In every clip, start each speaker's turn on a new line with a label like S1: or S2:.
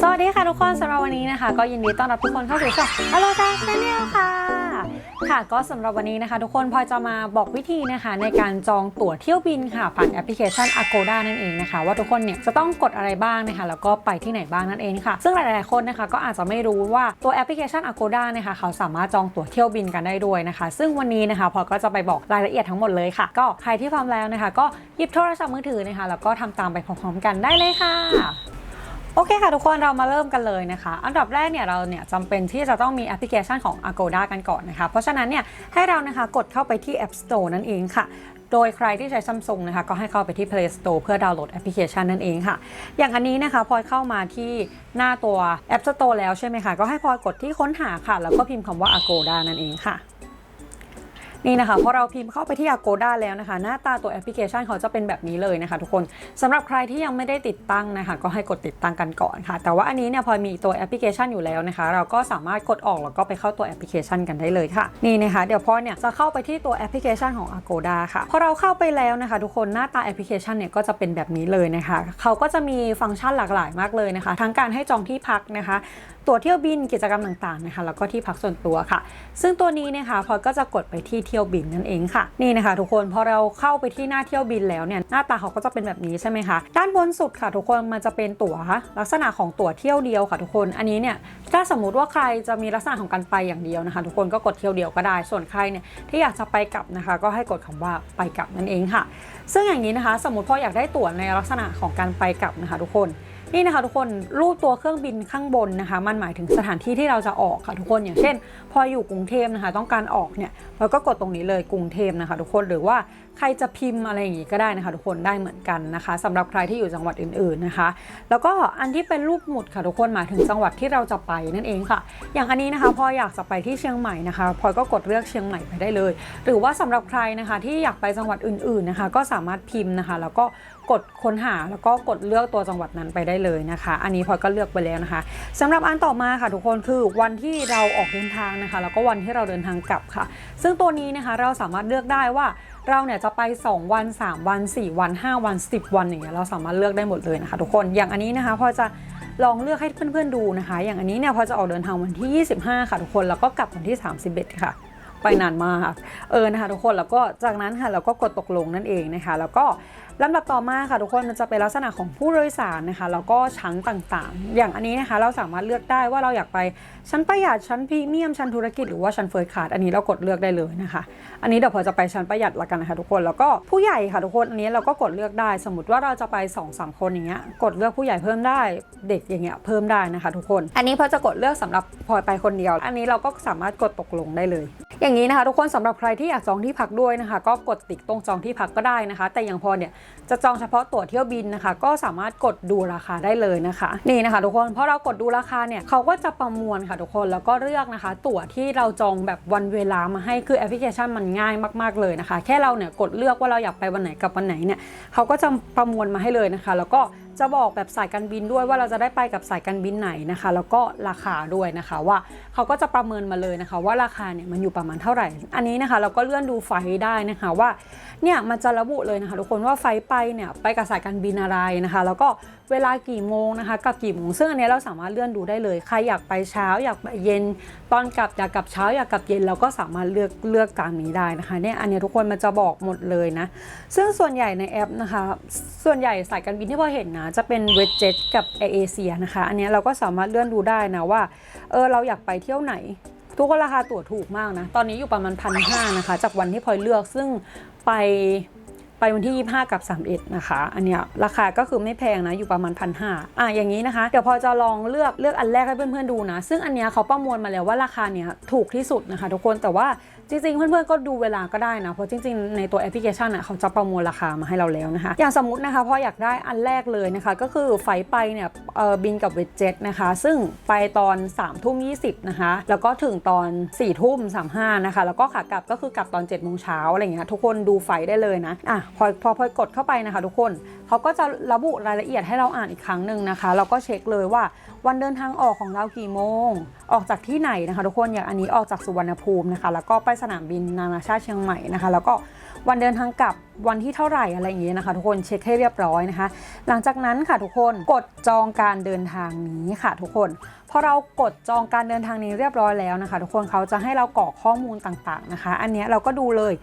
S1: สวัสดีค่ะทุกคนสำหรับวันนี้นะคะ ก็ยินดีต้อนรับทุกคนเข้าสู่ช่องอโลจาชาแนลค่ะ ค่ะก็สำหรับวันนี้นะคะ ทุกคนพอจะมาบอกวิธีนะคะ ในการจองตั๋วเที่ยวบินค่ะผ่านแอปพลิเคชัน Agoda นั่นเองนะคะ ว่าทุกคนเนี่ยจะต้องกดอะไรบ้างนะคะ แล้วก็ไปที่ไหนบ้างนั่นเองค่ะ ซึ่งหลาย ๆ คนนะคะ ก็อาจจะไม่รู้ว่าตัวแอปพลิเคชัน Agoda นะคะเขาสามารถจองตั๋วเที่ยวบินกันได้ด้วยนะคะ ซึ่งวันนี้นะคะพอก็จะไปบอกรายละเอียดทั้งหมดเลยค่ะ ก็ใครที่พร้อมแล้วนะคะ ก็หยิบโทรศัพท์มือถือนะคะแล้วก็ทำตามไปพร้อม ๆ กันได้เลยค่ะ โอเคค่ะทุกคนเรามาเริ่มกันเลยนะคะ อันดับแรกเนี่ยเราเนี่ยจำเป็นที่จะต้องมีแอปพลิเคชันของ Agoda กันก่อนนะคะ เพราะฉะนั้นเนี่ยให้เรานะคะกดเข้าไปที่ App Store นั่นเองค่ะโดยใครที่ใช้ Samsung นะคะก็ให้เข้าไปที่ Play Store เพื่อดาวน์โหลดแอปพลิเคชันนั่นเองค่ะ อย่างอันนี้นะคะพลอยเข้ามาที่หน้าตัว App Store แล้วใช่ไหมคะ ก็ให้พลอยกดที่ค้นหาค่ะ แล้วก็พิมพ์คำว่า Agoda นั่นเองค่ะ นี่นะคะพอเราพิมพ์เข้าไปที่ Agoda แล้วนะคะ หน้าตาตัวแอปพลิเคชันเขาจะเป็นแบบนี้เลยนะคะ ทุกคนสำหรับใครที่ยังไม่ได้ติดตั้งนะคะ ก็ให้กดติดตั้งกันก่อนค่ะ แต่ว่าอันนี้เนี่ยพอมีตัวแอปพลิเคชันอยู่แล้วนะคะ เราก็สามารถกดออกแล้วก็ไปเข้าตัวแอปพลิเคชันกันได้เลยค่ะนี่นะคะเดี๋ยวพอเนี่ยจะเข้าไปที่ตัวแอปพลิเคชันของ Agoda ค่ะพอเราเข้าไปแล้วนะคะ ทุกคนหน้าตาแอปพลิเคชันเนี่ยก็จะเป็นแบบนี้เลยนะคะ เขาก็จะมีฟังก์ชันหลากหลายมากเลยนะคะ ทั้งการให้จองที่พักนะคะ ตั๋วเที่ยวบินกิจกรรมต่างๆนะคะแล้วก็ที่พักส่วนตัวค่ะ ซึ่งตัวนี้นะคะพอก็จะกดไปที่เที่ยวบินนั่นเองค่ะนี่นะคะ ทุกคนพอเราเข้าไปที่หน้าเที่ยวบินแล้วเนี่ยหน้าตาเขาก็จะเป็นแบบนี้ใช่ไหมคะด้านบนสุดค่ะ ทุกคนมันจะเป็นตั๋วลักษณะของตั๋วเที่ยวเดียวค่ะทุกคนอันนี้เนี่ยถ้าสมมุติว่าใครจะมีลักษณะของการไปอย่างเดียวนะคะ ทุกคนก็กดเที่ยวเดียวก็ได้ส่วนใครเนี่ยที่อยากจะไปกลับนะคะ ก็ให้กดคำว่าไปกลับนั่นเองค่ะ ซึ่งอย่างนี้นะคะ สมมติพออยากได้ตั๋วในลักษณะของการไปกลับนะคะ ทุกคน นี่นะคะทุกคนรูปตัวเครื่องบินข้างบนนะคะ มันหมายถึงสถานที่ที่เราจะออกค่ะทุกคนอย่างเช่น พออยู่กรุงเทพนะคะ ต้องการออกเนี่ยเราก็กดตรงนี้เลยกรุงเทพนะคะ ทุกคนหรือว่าใครจะพิมพ์อะไรอย่างงี้ก็ได้นะคะ ทุกคนได้เหมือนกันนะคะสำหรับใครที่อยู่จังหวัดอื่นๆนะคะ แล้วก็อันที่เป็นรูปหมุดค่ะทุกคนหมายถึงจังหวัดที่เราจะไปนั่นเองค่ะ อย่างอันนี้นะคะพออยากจะไปที่เชียงใหม่นะคะพอก็กดเลือกเชียงใหม่ไปได้เลย หรือว่าสำหรับใครนะคะที่อยากไปจังหวัดอื่นๆนะคะ ก็สามารถพิมพ์นะคะ แล้วก็ กดค้นหาแล้วก็กดเลือกตัวจังหวัดนั้นไปได้เลยนะคะ อันนี้พลอยก็เลือกไปแล้วนะคะสำหรับอันต่อมาค่ะทุกคนคือวันที่เราออกเดินทางนะคะ แล้วก็วันที่เราเดินทางกลับค่ะ ซึ่งตัวนี้นะคะเราสามารถเลือกได้ว่าเราเนี่ยจะไป 2 วัน 3 วัน 4 วัน 5 วัน 10 วันอย่างเงี้ยเราสามารถเลือกได้หมดเลยนะคะทุกคนอย่างอันนี้นะคะพอจะลองเลือกให้เพื่อนๆดูนะคะ อย่างอันนี้เนี่ยพอจะออกเดินทางวันที่ 25 ค่ะทุกคนแล้วก็กลับวันที่ 31 ค่ะ ไปนานมากเออนะคะทุกคนแล้วก็จากนั้นค่ะเราก็กดตกลงนั่นเองนะคะ แล้วก็ ลำดับต่อมาค่ะทุกคนมันจะเป็นลักษณะของผู้โดยสารนะคะแล้วก็ชั้นต่างๆ อย่างอันนี้นะคะเราสามารถเลือกได้ว่าเราอยากไปชั้นประหยัดชั้นพรีเมียมชั้นธุรกิจหรือว่าชั้นเฟิร์สคลาสอันนี้เรากดเลือกได้เลยนะคะ อันนี้เดี๋ยวพอจะไปชั้นประหยัดละกันนะคะทุกคนแล้วก็ผู้ใหญ่ค่ะทุกคนอันนี้เราก็กดเลือกได้ สมมติว่าเราจะไป2อสามคนอย่างเงี้ยกดเลือกผู้ใหญ่เพิ่มได้เด็กอย่างเงี้ยเพิ่มได้นะคะ ทุกคน อันนี้พอจะกดเลือกสำหรับพอไปคนเดียว อันนี้เราก็สามารถกดตกลงได้เลย อย่างนี้นะคะ ทุกคนสำหรับใครที่อยากจองที่พักด้วยนะคะ ก็กดติ๊กตรงจองที่พักก็ได้นะคะ แต่อย่างพอเนี่ยจะจองเฉพาะตั๋วเที่ยวบินนะคะ ก็สามารถกดดูราคาได้เลยนะคะ นี่นะคะ ทุกคนเพราะเรากดดูราคาเนี่ยเขาก็จะประมวลค่ะทุกคนแล้วก็เลือกนะคะ ตั๋วที่เราจองแบบวันเวลามาให้คือแอปพลิเคชันมันง่ายมาก ๆเลยนะคะ แค่เราเนี่ยกดเลือกว่าเราอยากไปวันไหนกับวันไหนเนี่ยเขาก็จะประมวลมาให้เลยนะคะ แล้วก็ จะบอกแบบสายการบินด้วยว่าเราจะได้ไปกับสายการบินไหนนะคะ แล้วก็ราคาด้วยนะคะว่าเขาก็จะประเมินมาเลยนะคะ ว่าราคาเนี่ยมันอยู่ประมาณเท่าไหร่ อันนี้นะคะ เราก็เลื่อนดูไฟได้นะคะว่าเนี่ยมันจะระบุเลยนะคะ ทุกคนว่าไฟไปเนี่ยไปกับสายการบินอะไรนะคะ แล้วก็เวลากี่โมงนะคะกับกี่โมงซึ่งอันนี้เราสามารถเลื่อนดูได้เลยใครอยากไปเช้าอยากไปเย็น ตอนกลับอยากกลับเช้าอยากกลับเย็นเราก็สามารถเลือกเลือกตามนี้ได้นะคะเนี่ยอันนี้ทุกคนมันจะบอกหมดเลยนะซึ่งส่วนใหญ่ในแอปนะคะ ส่วนใหญ่สายการบินที่พอเห็นนะจะเป็นเว j e t กับ a อเชียนะคะ อันนี้เราก็สามารถเลื่อนดูได้นะว่า เออเราอยากไปเที่ยวไหน ทุกคนราคาตั๋วถูกมากนะ ตอนนี้อยู่ประมาณพันห้านะคะ จากวันที่พลอยเลือกซึ่งไป ไปวันที่ 25 กับ 31 นะคะ อันเนี้ยราคาก็คือไม่แพงนะ อยู่ประมาณพันห้าอะอย่างนี้นะคะ เดี๋ยวพอจะลองเลือกเลือกอันแรกให้เพื่อนๆดูนะ ซึ่งอันเนี้ยเขาประมวลมาแล้วว่าราคาเนี้ยถูกที่สุดนะคะ ทุกคนแต่ว่าจริงๆ เพื่อนๆก็ดูเวลาก็ได้นะ เพราะจริงๆ ในตัวแอปพลิเคชันอะเขาจะประมวลราคามาให้เราแล้วนะคะ อย่างสมมตินะคะพออยากได้อันแรกเลยนะคะ ก็คือไฟไปเนี่ยเออบินกับเวจเจ็ตนะคะ ซึ่งไปตอน3ามทุ่มยีนะคะ แล้วก็ถึงตอน4ี่ทุ่มสามห้านะคะ แล้วก็ขากลับก็คือกลับตอน7จ็ดโมงเช้าอะไรเงี้ยทุกคนดูไฟได้เลยนะอะพอพอพอกดเข้าไปนะคะทุกคนเขาก็จะระบุรายละเอียดให้เราอ่านอีกครั้งหนึ่งนะคะ เราก็เช็คเลยว่าวันเดินทางออกของเรากี่โมง ออกจากที่ไหนนะคะ ทุกคนอย่างอันนี้ออกจากสุวรรณภูมินะคะ แล้วก็ไปสนามบินนานาชาติเชียงใหม่นะคะ แล้วก็วันเดินทางกลับ วันที่เท่าไหร่อะไรอย่างเงี้ยนะคะ ทุกคนเช็คให้เรียบร้อยนะคะ หลังจากนั้นค่ะทุกคนกดจองการเดินทางนี้ค่ะ ทุกคนพอเรากดจองการเดินทางนี้เรียบร้อยแล้วนะคะ ทุกคนเขาจะให้เรากรอกข้อมูลต่างๆนะคะ อันนี้เราก็ดูเลย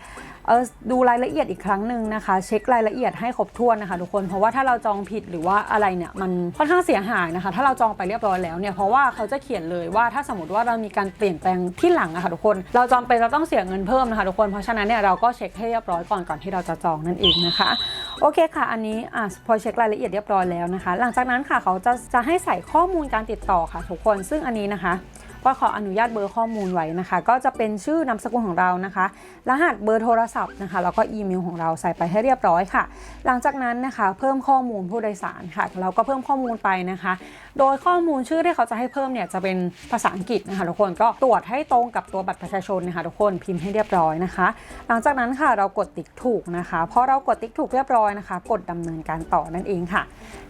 S1: เออดูรายละเอียดอีกครั้งหนึ่งนะคะ เช็ครายละเอียดให้ครบถ้วนนะคะทุกคนเพราะว่าถ้าเราจองผิดหรือว่าอะไรเนี่ยมันค่อนข้างเสียหายนะคะ ถ้าเราจองไปเรียบร้อยแล้วเนี่ยเพราะว่าเขาจะเขียนเลยว่าถ้าสมมติว่าเรามีการเปลี่ยนแปลงที่หลังนะคะทุกคน เราจองไปเราต้องเสียเงินเพิ่มนะคะทุกคนเพราะฉะนั้นเนี่ยเราก็เช็คให้เรียบร้อยก่อนก่อนที่เราจะจองนั่นเองนะคะ โอเคค่ะ อันนี้อะพอเช็ครายละเอียดเรียบร้อยแล้วนะคะ หลังจากนั้นค่ะเขาจะจะให้ใส่ข้อมูลการติดต่อค่ะทุกคนซึ่งอันนี้นะคะ ก็ขออนุญาตเบอร์ข้อมูลไว้นะคะ ก็จะเป็นชื่อนามสกุลของเรานะคะ รหัสเบอร์โทรศัพท์นะคะแล้วก็อีเมลของเราใส่ไปให้เรียบร้อยค่ะ หลังจากนั้นนะคะ เพิ่มข้อมูลผู้โดยสารค่ะ เราก็เพิ่มข้อมูลไปนะคะ โดยข้อมูลชื่อที่เขาจะให้เพิ่มเนี่ยจะเป็นภาษาอังกฤษนะคะทุกคนก็ตรวจให้ตรงกับตัวบัตรประชาชนนะคะทุกคนพิมพ์ให้เรียบร้อยนะคะ หลังจากนั้นค่ะเรากดติ๊กถูกนะคะพอเรากดติ๊กถูกเรียบร้อยนะคะ กดดำเนินการต่อนั่นเองค่ะ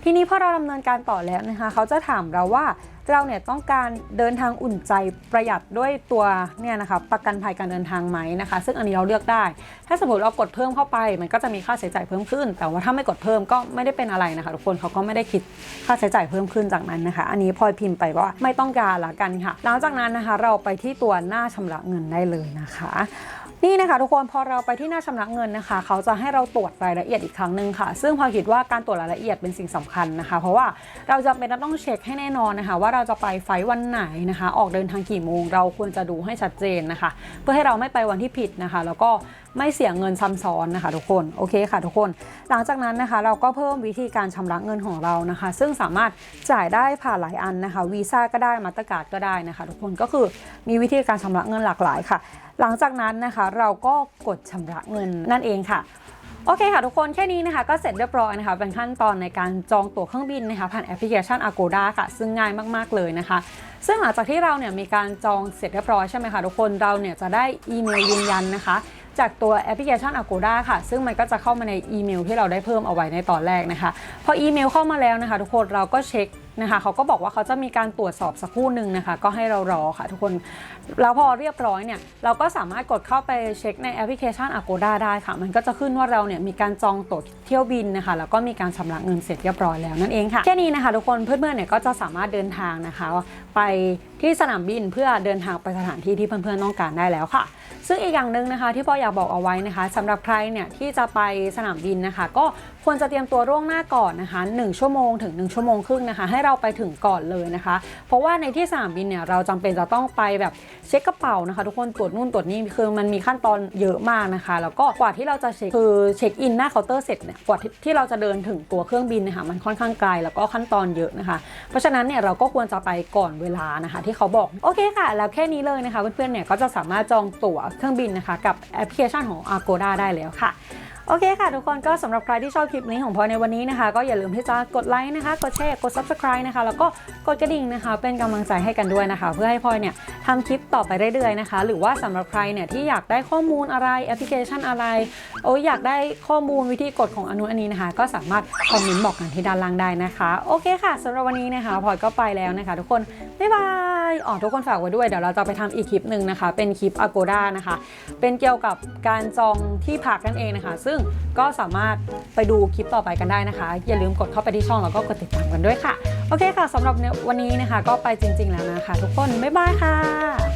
S1: ทีนี้พอเราดำเนินการต่อแล้วนะคะ เขาจะถามเราว่า เราเนี่ยต้องการเดินทางอุ่นใจประหยัดด้วยตัวเนี่ยนะคะประกันภัยการเดินทางไหมนะคะ ซึ่งอันนี้เราเลือกได้ ถ้าสมมติเรากดเพิ่มเข้าไป มันก็จะมีค่าใช้จ่ายเพิ่มขึ้น แต่ว่าถ้าไม่กดเพิ่มก็ไม่ได้เป็นอะไรนะคะทุกคนเขาก็ไม่ได้คิดค่าใช้จ่ายเพิ่มขึ้นจากนั้นนะคะ อันนี้พลอยพิมพ์ไปว่าไม่ต้องการละกันค่ะ หลังจากนั้นนะคะเราไปที่ตัวหน้าชำระเงินได้เลยนะคะ นี่นะคะทุกคนพอเราไปที่หน้าชำระเงินนะคะ เขาจะให้เราตรวจรายละเอียดอีกครั้งหนึ่งค่ะ ซึ่งพอคิดว่าการตรวจรายละเอียดเป็นสิ่งสำคัญนะคะ เพราะว่าเราจะเป็นต้องเช็คให้แน่นอนนะคะ ว่าเราจะไปไฟวันไหนนะคะ ออกเดินทางกี่โมง เราควรจะดูให้ชัดเจนนะคะ เพื่อให้เราไม่ไปวันที่ผิดนะคะ แล้วก็ ไม่เสียเงินซ้ำซ้อนนะคะทุกคนโอเคค่ะทุกคน หลังจากนั้นนะคะเราก็เพิ่มวิธีการชำระเงินของเรานะคะ ซึ่งสามารถจ่ายได้ผ่านหลายอันนะคะวีซ่าก็ได้มาตรการ์ดก็ได้นะคะ ทุกคนก็คือมีวิธีการชำระเงินหลากหลายค่ะ หลังจากนั้นนะคะเราก็กดชำระเงินนั่นเองค่ะโอเคค่ะทุกคนแค่นี้นะคะก็เสร็จเรียบร้อยนะคะเป็นขั้นตอนในการจองตั๋วเครื่องบินนะคะผ่านแอปพลิเคชัน Agoda ค่ะซึ่งง่ายมากๆเลยนะคะ ซึ่งหลังจากที่เราเนี่ยมีการจองเสร็จเรียบร้อยใช่ไหมคะทุกคนเราเนี่ยจะได้อีเมลยืนยันนะคะ จากตัวแอปพลิเคชัน Agoda ค่ะ ซึ่งมันก็จะเข้ามาในอีเมลที่เราได้เพิ่มเอาไว้ในตอนแรกนะคะพออีเมลเข้ามาแล้วนะคะ ทุกคนเราก็เช็คนะคะเขาก็บอกว่าเขาจะมีการตรวจสอบสักครู่หนึ่งนะคะ ก็ให้เรารอค่ะทุกคนแล้วพอเรียบร้อยเนี่ยเราก็สามารถกดเข้าไปเช็คในแอปพลิเคชัน Agoda ได้ค่ะ มันก็จะขึ้นว่าเราเนี่ยมีการจองตั๋วเที่ยวบินนะคะ แล้วก็มีการชำระเงินเสร็จเรียบร้อยแล้วนั่นเองค่ะแค่นี้นะคะ ทุกคนเพื่อนๆเนี่ยก็จะสามารถเดินทางนะคะ ไปที่สนามบินเพื่อเดินทางไปสถานที่ที่เพื่อนๆต้องการได้แล้วค่ะ ซึ่งอีกอย่างหนึ่งนะคะที่ปออยากบอกเอาไว้นะคะสำหรับใครเนี่ยที่จะไปสนามบินนะคะ ก็ควรจะเตรียมตัวล่วงหน้าก่อนนะคะ1ชั่วโมงถึง 1 ชั่วโมงครึ่งนะคะ ให้เราไปถึงก่อนเลยนะคะ เพราะว่าในที่สนามบินเนี่ยเราจำเป็นจะต้องไปแบบเช็คกระเป๋านะคะ ทุกคนตรวจนู่นตรวจนี่คือมันมีขั้นตอนเยอะมากนะคะ แล้วก็กว่าที่เราจะเช็คคือเช็คอินหน้าเคาน์เตอร์เสร็จเนี่ยกว่าที่ที่เราจะเดินถึงตัวเครื่องบินนะคะมันค่อนข้างไกลแล้วก็ขั้นตอนเยอะนะคะ เพราะฉะนั้นเนี่ยเราก็ควรจะไปก่อนเวลานะคะที่เขาบอก โอเคค่ะ แล้วแค่นี้เลยนะคะ เพื่อนๆเนี่ยก็จะสามารถจองตั๋วเครื่องบินนะคะ กับแอปพลิเคชันของ Agoda ได้แล้วค่ะโอเคค่ะ ทุกคนก็สำหรับใครที่ชอบคลิปนี้ของพลอยในวันนี้นะคะ ก็อย่าลืมที่จะกดไลค์นะคะ กดแชร์กด subscribe นะคะ แล้วก็กดกระดิ่งนะคะ เป็นกำลังใจให้กันด้วยนะคะ เพื่อให้พลอยเนี่ยทำคลิปต่อไปเรื่อยๆนะคะ หรือว่าสำหรับใครเนี่ยที่อยากได้ข้อมูลอะไรแอปพลิเคชันอะไรโอ้ยอยากได้ข้อมูลวิธีกดของอนุอันนี้นะคะ ก็สามารถคอมเมนต์บอกกันที่ด้านล่างได้นะคะ โอเคค่ะสำหรับวันนี้นะคะพลอยก็ไปแล้วนะคะ ทุกคนบ๊ายบาย อ๋อทุกคนฝากไว้ด้วย เดี๋ยวเราจะไปทำอีกคลิปหนึ่งนะคะ เป็นคลิป Agoda นะคะ เป็นเกี่ยวกับการจองที่พักกันเองนะคะ ซึ่งก็สามารถไปดูคลิปต่อไปกันได้นะคะ อย่าลืมกดเข้าไปที่ช่องแล้วก็กดติดตามกันด้วยค่ะ โอเคค่ะสำหรับวันนี้นะคะ ก็ไปจริง ๆแล้วนะคะ ทุกคนบ๊ายบายค่ะ